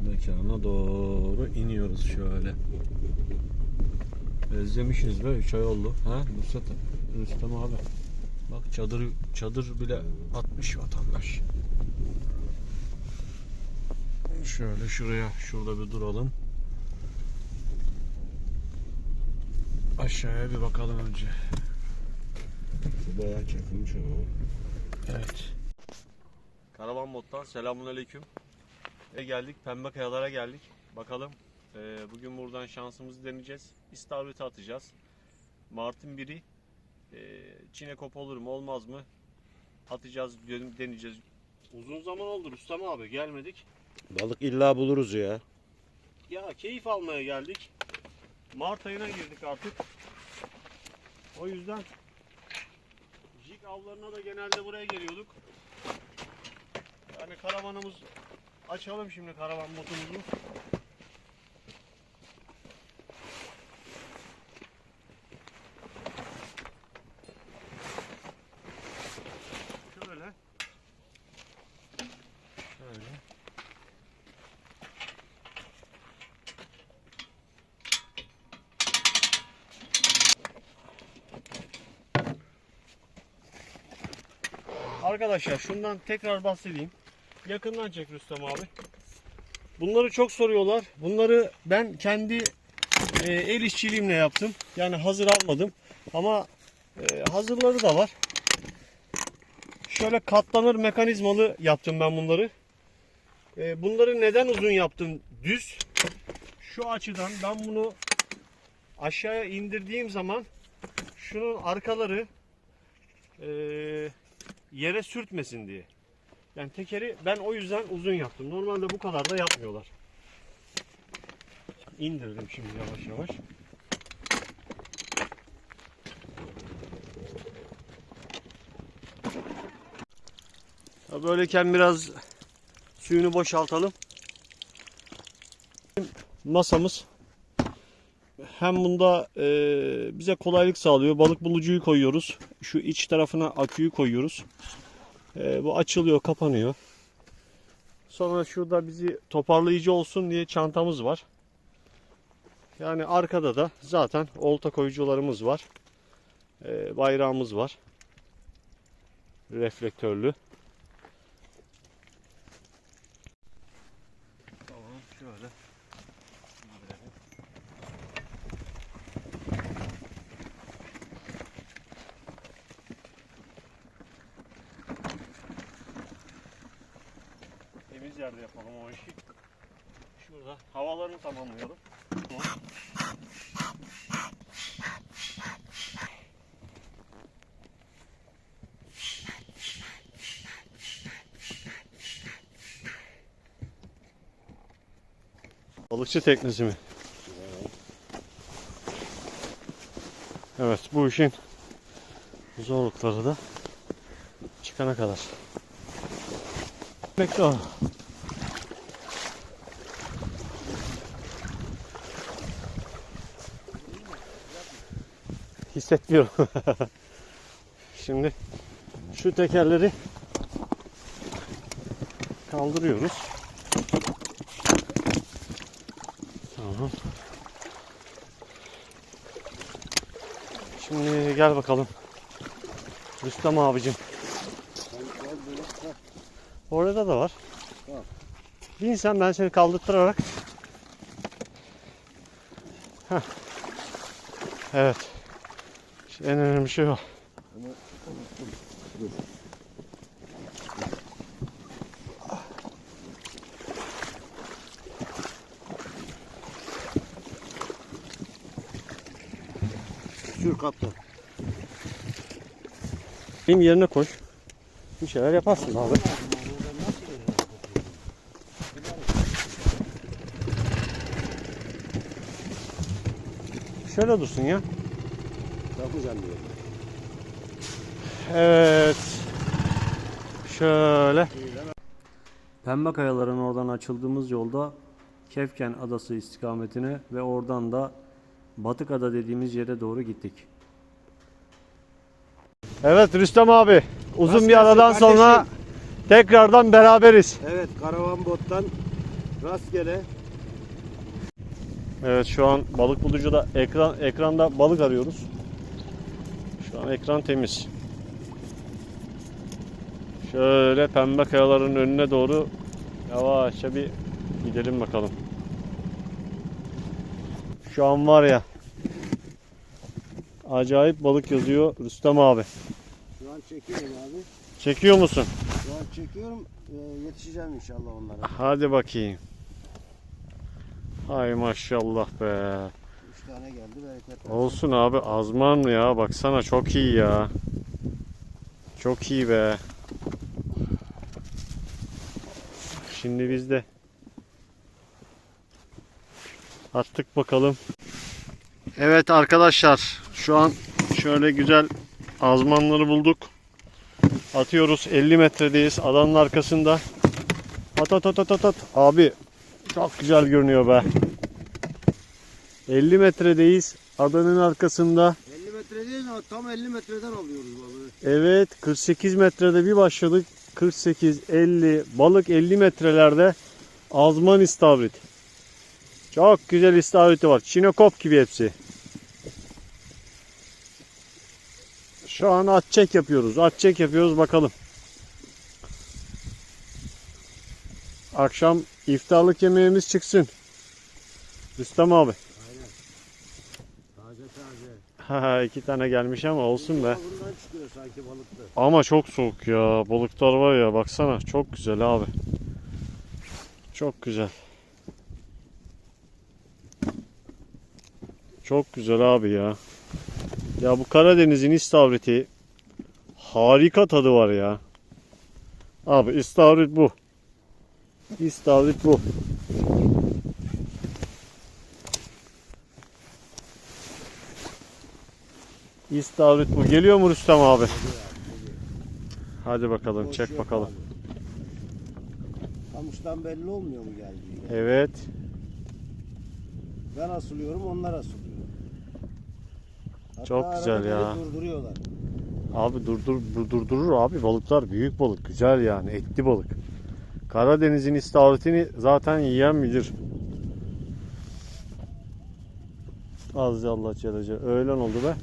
mekana doğru iniyoruz şöyle. Özlemişiz be 3 ay oldu. Ha Nusret, Rüstem abi. Bak çadır çadır bile atmış vatandaş. Şöyle şuraya şurada bir duralım. Aşağıya bir bakalım önce. Bu bayağı çakılmış ama. Evet. Karavan Mod'dan selamun aleyküm. E geldik Pembe Kayalar'a geldik. Bakalım e, bugün buradan şansımızı deneyeceğiz. İstavrit atacağız. Mart'ın biri e, Çinekop olur mu olmaz mı? Atacağız, den- deneyeceğiz. Uzun zaman oldu Rüstem abi gelmedik. Balık illa buluruz ya. Ya keyif almaya geldik. Mart ayına girdik artık. O yüzden jig avlarına da genelde buraya geliyorduk. Yani karavanımız açalım şimdi karavan botumuzu. Şöyle. Şöyle. Arkadaşlar şundan tekrar bahsedeyim. Yakından çek Rüstem abi. Bunları çok soruyorlar. Bunları ben kendi e, el işçiliğimle yaptım. Yani hazır almadım. Ama e, hazırları da var. Şöyle katlanır mekanizmalı yaptım ben bunları. E, bunları neden uzun yaptım? Düz. Şu açıdan ben bunu aşağıya indirdiğim zaman şunun arkaları e, yere sürtmesin diye. Yani tekeri ben o yüzden uzun yaptım. Normalde bu kadar da yapmıyorlar. İndirdim şimdi yavaş yavaş. Ya Böyleyken biraz suyunu boşaltalım. Masamız hem bunda e, bize kolaylık sağlıyor. Balık bulucuyu koyuyoruz. Şu iç tarafına aküyü koyuyoruz. E, bu açılıyor, kapanıyor. Sonra şurada bizi toparlayıcı olsun diye çantamız var. Yani arkada da zaten olta koyucularımız var. E, bayrağımız var. Reflektörlü. Tamam şöyle. indirelim. Temiz yerde yapalım o işi. Şurada havalarını tamamlayalım. Balıkçı teknesi mi? Evet bu işin zorlukları da çıkana kadar. Bekle o. Hissetmiyorum. Şimdi şu tekerleri kaldırıyoruz. Tamam. Şimdi gel bakalım. Rüstem abicim. Orada da var. Bin sen ben seni kaldırtırarak. Heh. Evet. İşte en önemli şey o. Sür kaptan. Benim yerine koş. Bir şeyler yaparsın abi. Şöyle dursun ya. Yapacağım diye. Evet. Şöyle. Pembe Kayaların oradan açıldığımız yolda Kefken Adası istikametine ve oradan da Batık Ada dediğimiz yere doğru gittik. Evet Rüstem abi. Uzun Nasıl bir aradan kardeşim? sonra tekrardan beraberiz. Evet karavan bottan Rastgele. Evet şu an balık bulucuda ekran ekranda balık arıyoruz. Şu an ekran temiz. Şöyle pembe kayaların önüne doğru yavaşça bir gidelim bakalım. Şu an var ya acayip balık yazıyor Rüstem abi. Şu an çekiyorum abi. Çekiyor musun? Şu an çekiyorum. Ee, yetişeceğim inşallah onlara. Hadi bakayım. Hay maşallah be. Üç tane geldi bereket. Olsun abi azman ya baksana çok iyi ya. Çok iyi be. Şimdi biz de attık bakalım. Evet arkadaşlar şu an şöyle güzel azmanları bulduk. Atıyoruz 50 metredeyiz adanın arkasında. At at at at at at. Abi çok güzel görünüyor be. 50 metredeyiz. Adanın arkasında. 50 metre değil ama tam 50 metreden alıyoruz balığı. Evet 48 metrede bir başladık. 48, 50, balık 50 metrelerde azman istavrit. Çok güzel istavriti var. Çinokop gibi hepsi. Şu an at çek yapıyoruz. At çek yapıyoruz bakalım. Akşam iftarlık yemeğimiz çıksın. Rüstem abi. Taze taze. Ha iki tane gelmiş ama olsun be. Ama çok soğuk ya. Balıklar var ya baksana çok güzel abi. Çok güzel. Çok güzel abi ya. Ya bu Karadeniz'in istavriti harika tadı var ya. Abi istavrit bu. İstavrit bu. İstavrit bu. Geliyor mu Rüstem abi? Hadi bakalım çek bakalım. Kamıştan belli olmuyor mu geldiği? Evet. Ben asılıyorum onlar asılıyor. Hatta Çok güzel ya. Durduruyorlar. Abi durdur dur- durdurur abi balıklar büyük balık güzel yani etli balık. Karadeniz'in istavritini zaten yiyen bilir. Az Allah Celle Öğlen oldu be.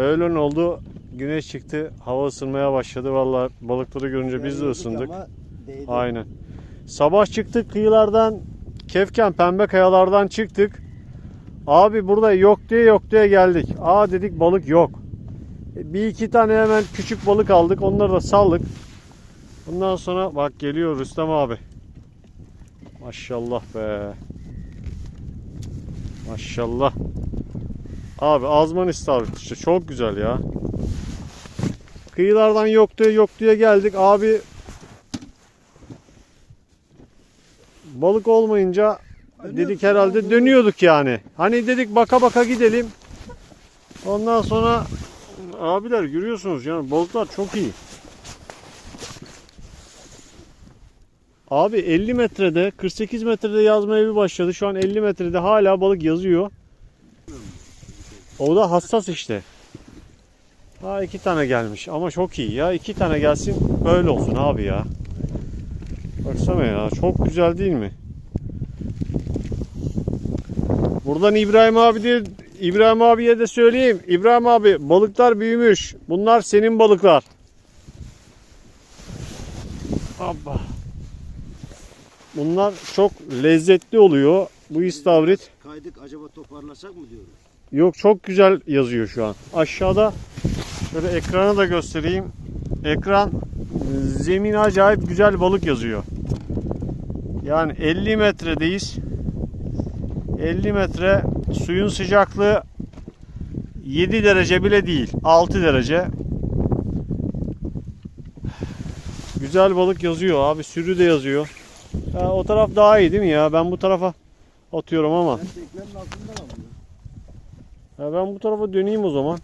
Öğlen oldu. Güneş çıktı. Hava ısınmaya başladı. Vallahi balıkları görünce biz de ısındık. Aynen. Sabah çıktık kıyılardan Kefken pembe kayalardan çıktık. Abi burada yok diye yok diye geldik. Aa dedik balık yok. E, Bir iki tane hemen küçük balık aldık. Onları da saldık. Bundan sonra bak geliyor Rüstem abi. Maşallah be. Maşallah. Abi azman istavrit işte çok güzel ya. Kıyılardan yok diye yok diye geldik. Abi balık olmayınca dedik herhalde dönüyorduk yani. Hani dedik baka baka gidelim. Ondan sonra abiler görüyorsunuz yani balıklar çok iyi. Abi 50 metrede 48 metrede yazmaya bir başladı. Şu an 50 metrede hala balık yazıyor. O da hassas işte. Ha iki tane gelmiş ama çok iyi ya. iki tane gelsin böyle olsun abi ya. Baksana ya çok güzel değil mi? Buradan İbrahim abi diye İbrahim abiye de söyleyeyim. İbrahim abi balıklar büyümüş. Bunlar senin balıklar. Abba. Bunlar çok lezzetli oluyor. Bu istavrit. Kaydık acaba toparlasak mı diyoruz? Yok çok güzel yazıyor şu an. Aşağıda şöyle ekrana da göstereyim. Ekran zemin acayip güzel balık yazıyor. Yani 50 metredeyiz. 50 metre suyun sıcaklığı 7 derece bile değil. 6 derece. Güzel balık yazıyor abi. Sürü de yazıyor. Ha, o taraf daha iyi değil mi ya? Ben bu tarafa atıyorum ama. Ha, ben bu tarafa döneyim o zaman.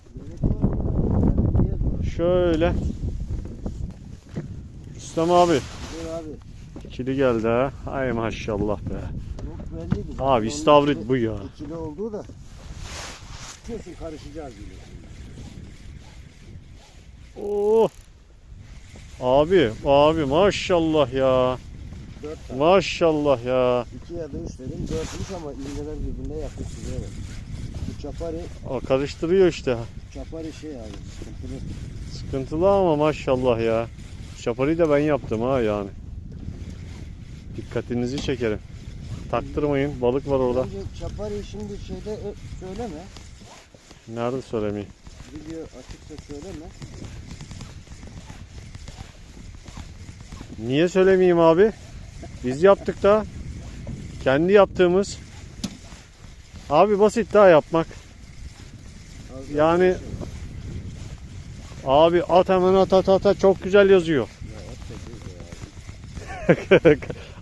Şöyle. Rüstem abi. İkili geldi ha. Ay maşallah be. Belliydi. Abi istavrit bu ya. İkili olduğu da kesin karışacağız yine. Oo. Oh. Abi, abi maşallah ya. Dört tane. Maşallah ya. İki ya da üç dedim. Dörtmüş ama iğneler birbirine yapıştırıyor. Bu çapari, O karıştırıyor işte. çapari şey abi. Sıkıntılı. Sıkıntılı ama maşallah ya. Şapayı da ben yaptım ha yani. Dikkatinizi çekerim. Taktırmayın. Balık var orada. Çapari şimdi şeyde söyleme. Nerede söylemeyeyim. Video açıksa söyleme. Niye söylemeyeyim abi? Biz yaptık da. Kendi yaptığımız. Abi basit daha yapmak. Az Yani- şey. Abi at hemen at at at, at. çok güzel yazıyor. Ya, at abi.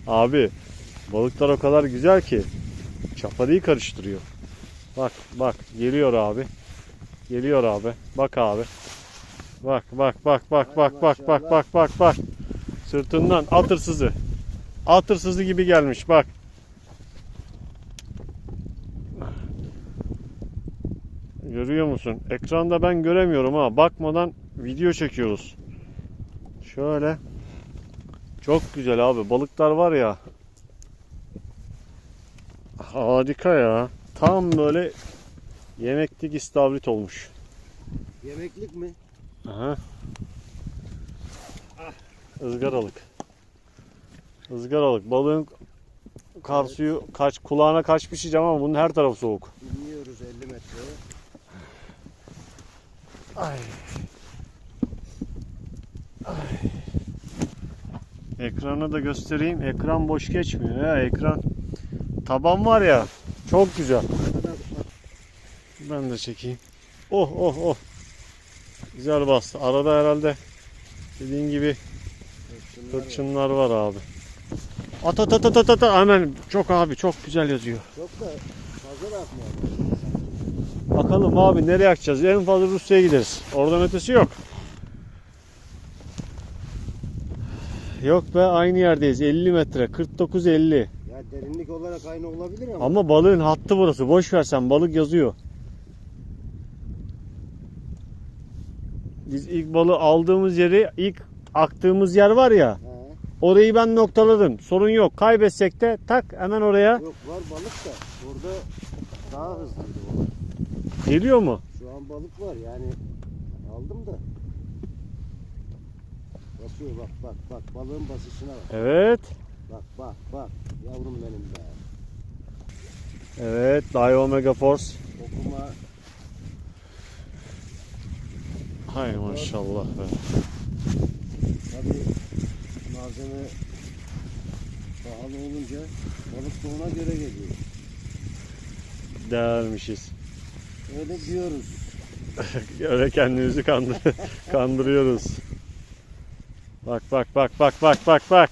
Abi balıklar o kadar güzel ki çaparıyı karıştırıyor. Bak bak geliyor abi. Geliyor abi. Bak abi. Bak bak bak bak bak bak bak bak bak bak. Sırtından atırsızı. Atırsızı gibi gelmiş bak. Görüyor musun? Ekranda ben göremiyorum ha. Bakmadan video çekiyoruz. Şöyle. Çok güzel abi. Balıklar var ya. Harika ya. Tam böyle yemeklik istavrit olmuş. Yemeklik mi? Aha. Izgaralık. Izgaralık. Balığın kar suyu kaç kulağına kaçmış diyeceğim ama bunun her tarafı soğuk. İniyoruz 50 metreye. Ay. Ekranı da göstereyim. Ekran boş geçmiyor ya ekran. Taban var ya. Çok güzel. Ben de çekeyim. Oh oh oh. Güzel bastı. Arada herhalde dediğin gibi Hırçınlar var. abi. At at at at at at. Hemen çok abi çok güzel yazıyor. Çok da fazla da atmıyor. Bakalım abi nereye akacağız? En fazla Rusya'ya gideriz. Oradan ötesi yok. Yok be aynı yerdeyiz. 50 metre. 49-50. Ya derinlik olarak aynı olabilir ama. Ama balığın hattı burası. Boş versen balık yazıyor. Biz ilk balığı aldığımız yeri ilk aktığımız yer var ya. He. Orayı ben noktaladım. Sorun yok. Kaybetsek de tak hemen oraya. Yok var balık da orada daha hızlıydı balık. Geliyor mu? Şu an balık var yani aldım da. Basıyor bak bak bak balığın basışına bak. Evet. Bak bak bak yavrum benim be. Evet. Dahi Omega Force. Okuma Hay maşallah be. tabi malzeme pahalı olunca balık da ona göre geliyor. Değermişiz. Öyle diyoruz. Öyle kendimizi kandır kandırıyoruz. Bak bak bak bak bak bak bak.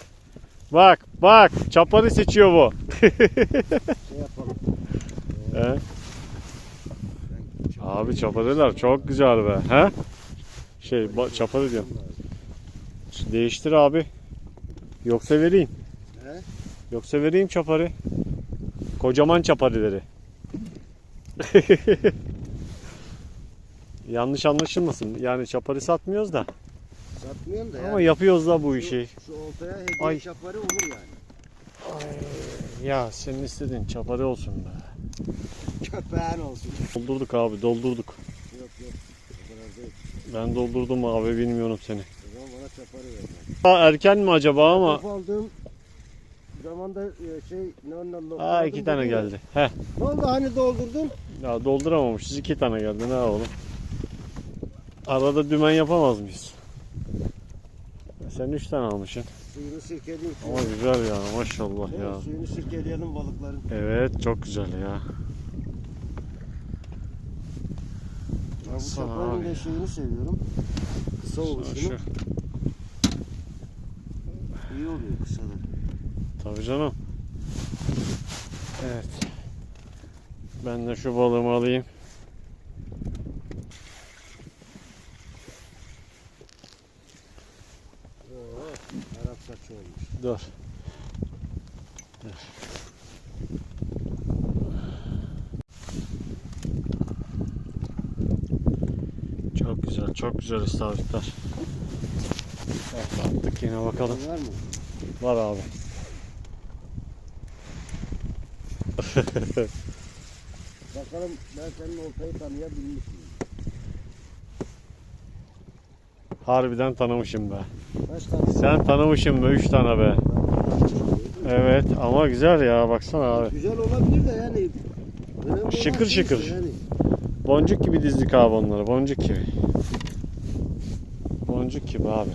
Bak bak çaparı seçiyor bu. Şey yapalım. He? Abi çaparılar çok güzel be. He? Şey çaparı diyorum. Değiştir abi. Yoksa vereyim. He? Yoksa vereyim çaparı. Kocaman çaparıları. Yanlış anlaşılmasın. Yani çaparı satmıyoruz da. Satmıyorsun da Ama yani. yapıyoruz da bu işi. Şu oltaya hediye Ay. çaparı olur yani. Ya senin istediğin çaparı olsun be. Köpeğin olsun. Doldurduk abi doldurduk. Yok yok. Ben doldurdum abi bilmiyorum seni. Zaman bana çaparı ver. Daha erken mi acaba ama? Of aldığım zamanda e, şey ne ne ne. Aa iki tane geldi. Heh. Ne oldu hani doldurdun? Ya dolduramamışız iki tane geldi ne oğlum. Arada dümen yapamaz mıyız? Sen üç tane almışsın. Suyunu sirkeleyeyim. Ama güzel ya maşallah Değil mi? ya. Suyunu sirkeleyelim balıkların. Evet çok güzel ya. Ya bu abi. da şeyini seviyorum. Kısa Şu, oluşunu. şu. İyi oluyor kısalar. Tabii canım. Evet. Ben de şu balığımı alayım. Dur. Dur. Çok güzel, çok güzel istavritler. Attık yine bakalım. Var mı? Var abi. bakalım ben senin oltayı tanıyabilmiş miyim? Harbiden tanımışım be. Sen tanımışım be 3 tane be. Evet ama güzel ya baksana abi. Güzel olabilir de yani. önemli Şıkır şey şıkır. Yani. Boncuk gibi dizdik abi onları. Boncuk gibi. Boncuk gibi abi.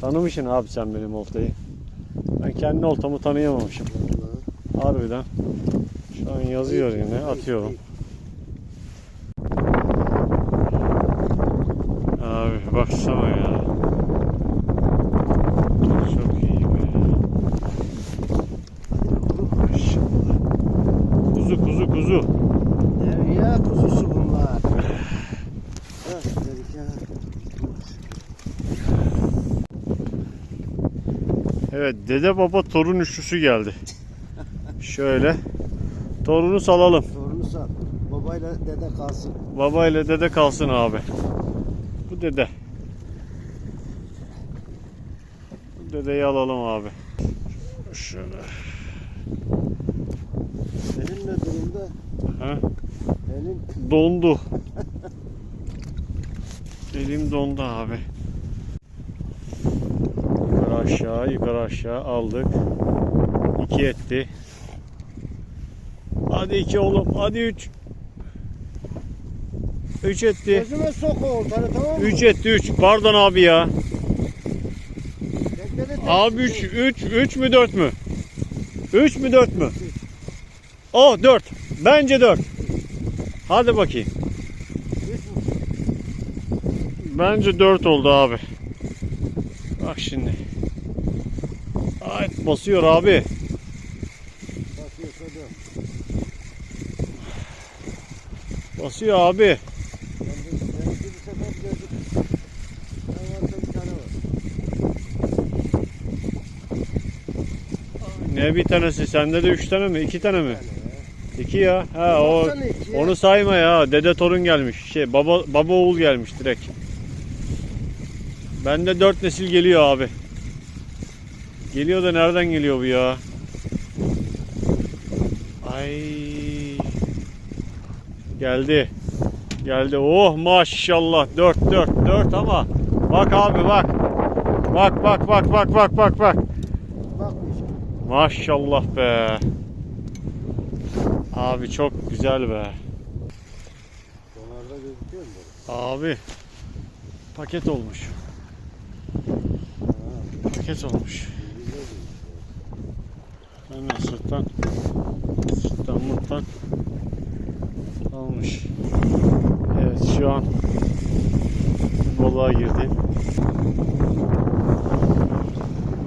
Tanımışsın abi sen benim oltayı. Ben kendi oltamı tanıyamamışım. Harbiden. Şu an yazıyor yine. Atıyorum. Abi baksana ya. Çok iyi be. Kuzu kuzu kuzu. Derya kuzusu bunlar. Evet dede baba torun üçlüsü geldi. Şöyle. Torunu salalım. Torunu sal. Babayla dede kalsın. Baba ile dede kalsın abi. Bu dede. Bu dedeyi alalım abi. Şöyle. Senin ne durumda? Ha? Senin Dondu. Elim dondu abi. Yukarı aşağı yukarı aşağı aldık. İki etti. Hadi iki oğlum. Hadi üç. Üç etti. gözüme sok o oltanı tamam mı? 3 etti 3. Pardon abi ya. Abi 3 3 3 mü 4 mü? 3 mü 4 mü? O 4. Bence 4. Hadi bakayım. Bence 4 oldu abi. Bak şimdi. Ay basıyor abi. Basıyor abi. Ben de- ben de bir sefer gördüm. Ben varsa bir tane var. Ne bir tanesi? Sende de 3 tane mi? 2 tane mi? Tane ya. 2 ya. Ha o onu sayma ya. Dede torun gelmiş. Şey baba baba oğul gelmiş direkt. Bende 4 nesil geliyor abi. Geliyor da nereden geliyor bu ya? Ay. Geldi. Geldi. Oh maşallah. 4 4 4 ama bak abi bak. Bak bak bak bak bak bak bak. Maşallah be. Abi çok güzel be. Kenarda gözüküyor mu böyle? Abi paket olmuş. Ha, Paket olmuş. Hemen sırttan sırttan mırttan almış. Evet şu an balığa girdi.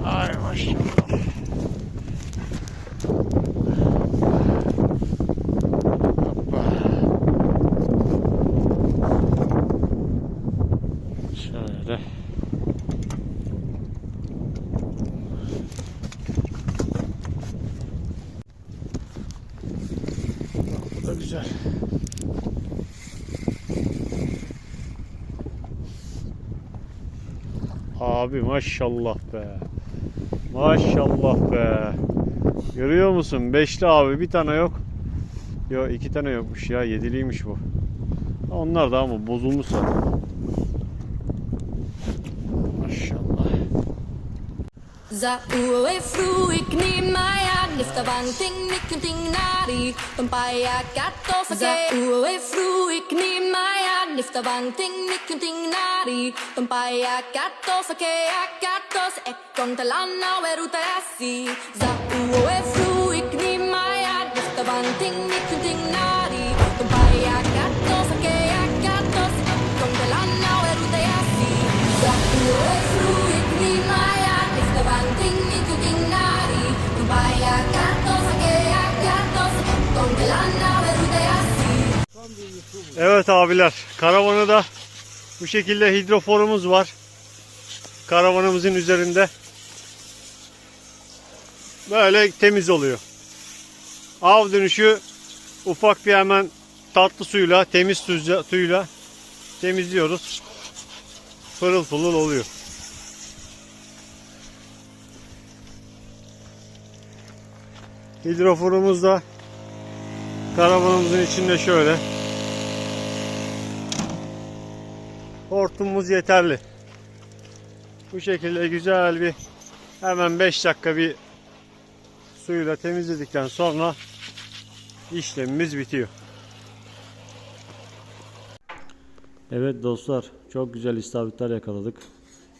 Ay maşallah. Abi maşallah be. Maşallah be. Görüyor musun? Beşli abi bir tane yok. Yok iki tane yokmuş ya. Yediliymiş bu. Onlar da ama bozulmuş zaten. za Unser Urefluig nimm mig an Efter vanting mikken ting nari Dom paja gatto fage Unser Urefluig nimm mig an Efter vanting mikken ting nari Dom paja gatto fage Ja gattos e kontalanna veruta jassi Za Urefluig nimm mig an Efter vanting mikken ting nari Evet abiler, karavanı da bu şekilde hidroforumuz var. Karavanımızın üzerinde. Böyle temiz oluyor. Av dönüşü ufak bir hemen tatlı suyla, temiz suyla, suyla temizliyoruz. Pırıl pırıl oluyor. Hidroforumuz da karavanımızın içinde şöyle. Hortumumuz yeterli. Bu şekilde güzel bir hemen 5 dakika bir suyla temizledikten sonra işlemimiz bitiyor. Evet dostlar, çok güzel istavritler yakaladık.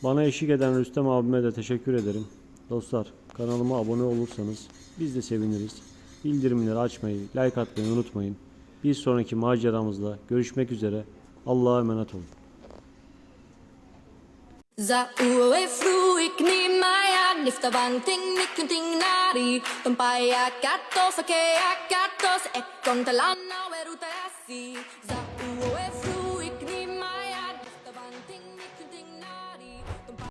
Bana eşlik eden Rüstem abime de teşekkür ederim. Dostlar, kanalıma abone olursanız biz de seviniriz. Bildirimleri açmayı, like atmayı unutmayın. Bir sonraki maceramızda görüşmek üzere. Allah'a emanet olun. Za uwe fluik ni maya nifta bang ting nikun ting nari. Pampaya katos ake katos ekon talana werutasi Za uwe fluik